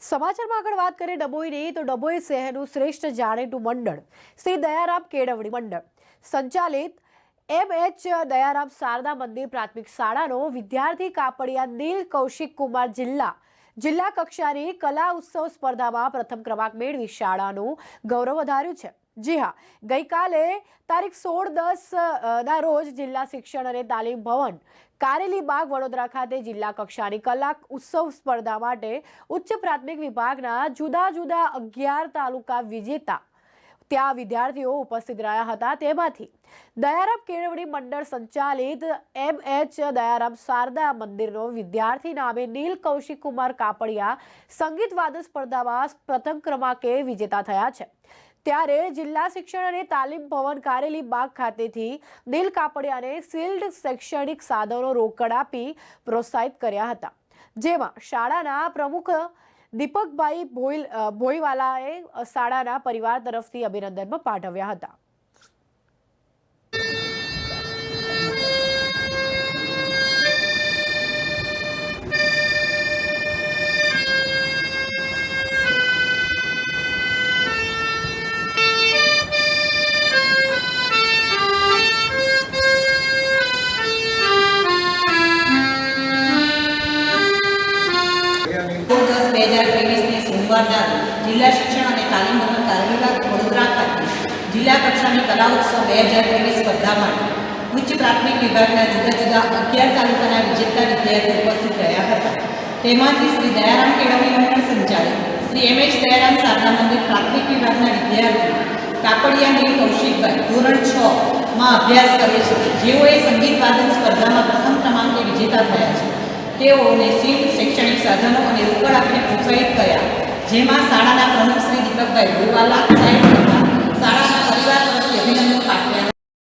સમાચારમાં આગળ વાત કરીએ ડભોઈની, તો ડભોઈ શહેરનું શ્રેષ્ઠ જાણીતું મંડળ શ્રી દયારામ કેળવણી મંડળ. સંચાલિત એમ એચ દયારામ શારદા મંદિર પ્રાથમિક શાળાનો વિદ્યાર્થી કાપડિયા નીલ કૌશિક કુમાર જિલ્લા જિલ્લા કક્ષાની કલા ઉત્સવ સ્પર્ધામાં પ્રથમ ક્રમાંક મેળવી શાળાનું ગૌરવ વધાર્યું છે. જી હા. ગઈકાલે તારીખ સોળ દસ ના રોજ જિલ્લા શિક્ષણ અને તાલીમ ભવન કારેલી બાગ વડોદરા ખાતે જિલ્લા કક્ષાની કલા ઉત્સવ સ્પર્ધા માટે ઉચ્ચ પ્રાથમિક વિભાગના જુદા જુદા અગિયાર તાલુકા વિજેતા ત્યાં વિદ્યાર્થીઓ ઉપસ્થિત રહ્યા હતા તેમાંથી દયારામ કેળવણી મંડળ સંચાલિત એમ એચ દયારામ શારદા મંદિરનો વિદ્યાર્થી નામે નીલ કૌશિક કુમાર કાપડિયા સંગીત વાદન સ્પર્ધામાં પ્રથમ ક્રમાંકે વિજેતા થયા છે. ત્યારે જિલ્લા શિક્ષણ અને તાલીમ ભવન કારેલી બાગ ખાતેથી દિલ કાપડિયાને શિલ્ડ શૈક્ષણિક સાધનો રોકડ આપી પ્રોત્સાહિત કર્યા હતા. જેમાં શાળાના પ્રમુખ દીપકભાઈ ભોઈલ અ, ભોઈવાલાએ શાળાના પરિવાર તરફથી અભિનંદન પાઠવ્યા હતા. રોજ જિલ્લા શિક્ષણ અને તાલીમ ભવન કારેલીબાગ વડોદરા ખાતે જિલ્લા કક્ષાની કલા ઉત્સવ બે હજાર ત્રેવીસ સ્પર્ધા માટે ઉચ્ચ પ્રાથમિક વિભાગના જુદા જુદા અગિયાર તાલુકાના વિજેતા વિદ્યાર્થીઓ ઉપસ્થિત રહ્યા હતા. તેમાંથી શ્રી દયારામ કેળવણી મંડળ સંચાલિત, શ્રી એમ એચ દયારામ શારદા મંદિર પ્રાથમિક વિભાગના વિદ્યાર્થીઓ કાપડિયા નીલ કૌશિકભાઈ ધોરણ છ માં અભ્યાસ કરે છે. જેઓએ સંગીત વાદન સ્પર્ધામાં પ્રથમ ક્રમાંકે વિજેતા થયા છે. તેઓને સીટ, શૈક્ષણિક સાધનો અને રોકડ જેમાં શાળાના પ્રમુખ શ્રી દીપકભાઈ ગોવાલા સાહેબ